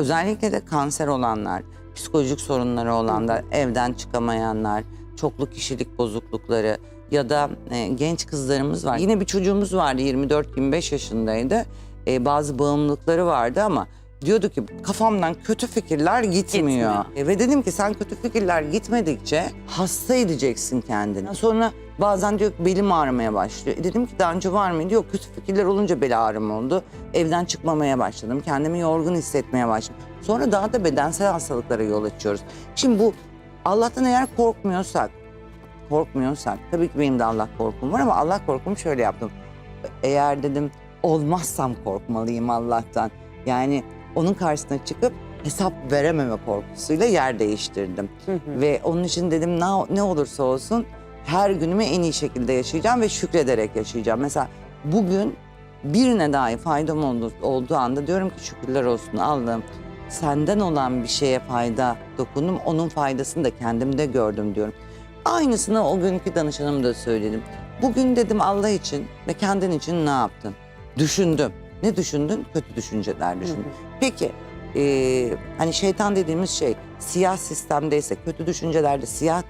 özellikle de kanser olanlar, psikolojik sorunları olanlar, evden çıkamayanlar, çoklu kişilik bozuklukları ya da e, genç kızlarımız var. Yine bir çocuğumuz vardı 24-25 yaşındaydı. E, bazı bağımlılıkları vardı ama diyordu ki kafamdan kötü fikirler gitmiyor. E, ve dedim ki sen kötü fikirler gitmedikçe hasta edeceksin kendini. Sonra bazen diyor ki belim ağrımaya başlıyor. E, dedim ki daha önce var mıydı? Yok kötü fikirler olunca bel ağrım oldu. Evden çıkmamaya başladım. Kendimi yorgun hissetmeye başladım. Sonra daha da bedensel hastalıklara yol açıyoruz. Şimdi bu Allah'tan eğer korkmuyorsak, korkmuyorsak, tabii ki benim de Allah korkum var ama Allah korkumu şöyle yaptım. Eğer dedim olmazsam korkmalıyım Allah'tan. Yani onun karşısına çıkıp hesap verememe korkusuyla yer değiştirdim. Ve onun için dedim ne, ne olursa olsun her günümü en iyi şekilde yaşayacağım ve şükrederek yaşayacağım. Mesela bugün birine dahi faydam oldu, olduğu anda diyorum ki şükürler olsun Allah'ım senden olan bir şeye fayda dokundum. Onun faydasını da kendimde gördüm diyorum. Aynısını o günkü danışanım da söyledim. Bugün dedim Allah için ve kendin için ne yaptın? Düşündüm. Ne düşündün? Kötü düşünceler düşündüm. Peki e, hani şeytan dediğimiz şey siyah sistemdeyse, kötü düşüncelerde siyah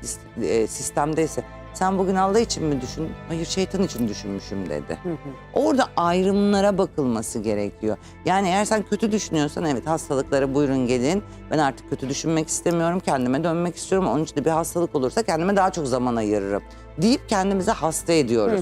e, sistemdeyse sen bugün Allah için mi düşün? Hayır şeytan için düşünmüşüm dedi. Orada ayrımlara bakılması gerekiyor. Yani eğer sen kötü düşünüyorsan evet hastalıklara buyurun gelin. Ben artık kötü düşünmek istemiyorum. Kendime dönmek istiyorum. Onun için de bir hastalık olursa kendime daha çok zaman ayırırım. Deyip kendimizi hasta ediyoruz.